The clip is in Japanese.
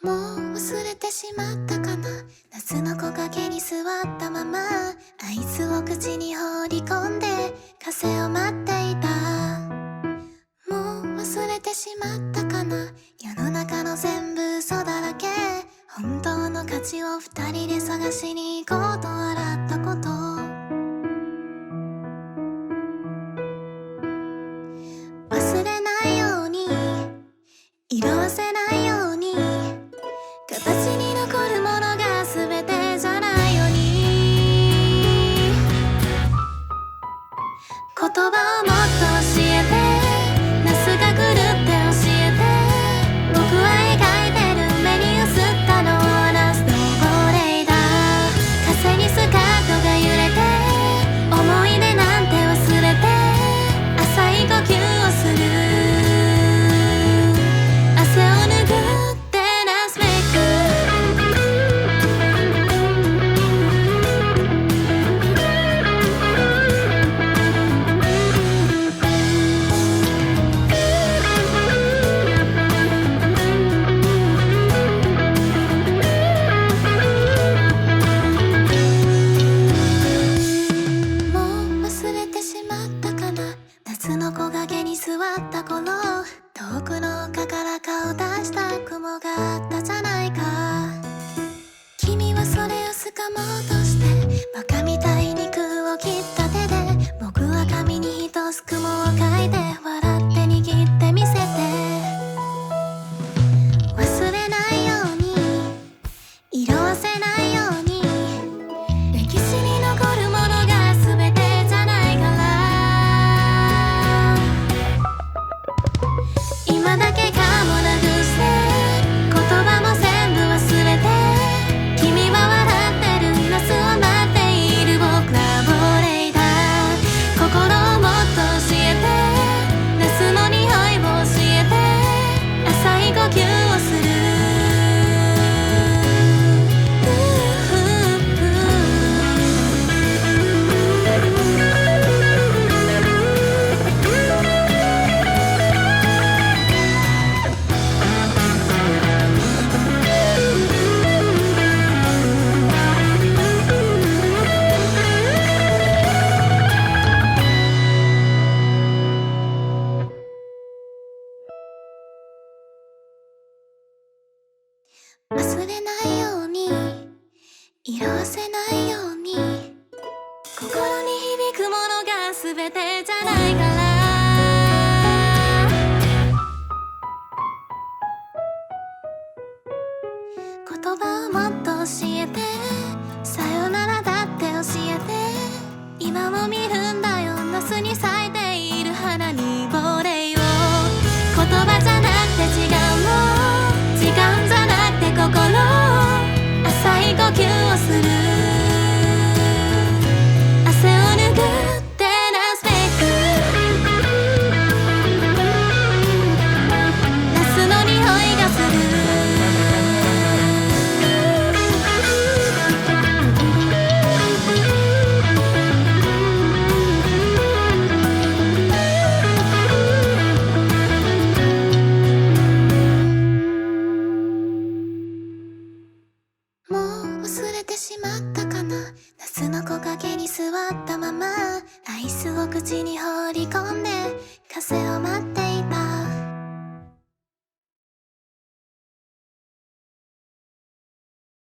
もう忘れてしまったかな。夏の木陰に座ったままアイスを口に放り込んで風を待っていた。もう忘れてしまったかな。世の中の全部嘘だらけ。本当の価値を二人で探しに行こうと笑ったこと。忘れ葉をもっと教えて紙に一つ雲を描いて忘れないように色あせないように心に響くものが全てじゃないから。言葉をもっと教えてさよならだって教えて今も見るんだよ。夏に咲しまったかな。夏の木陰に座ったままアイスを口に放り込んで風を待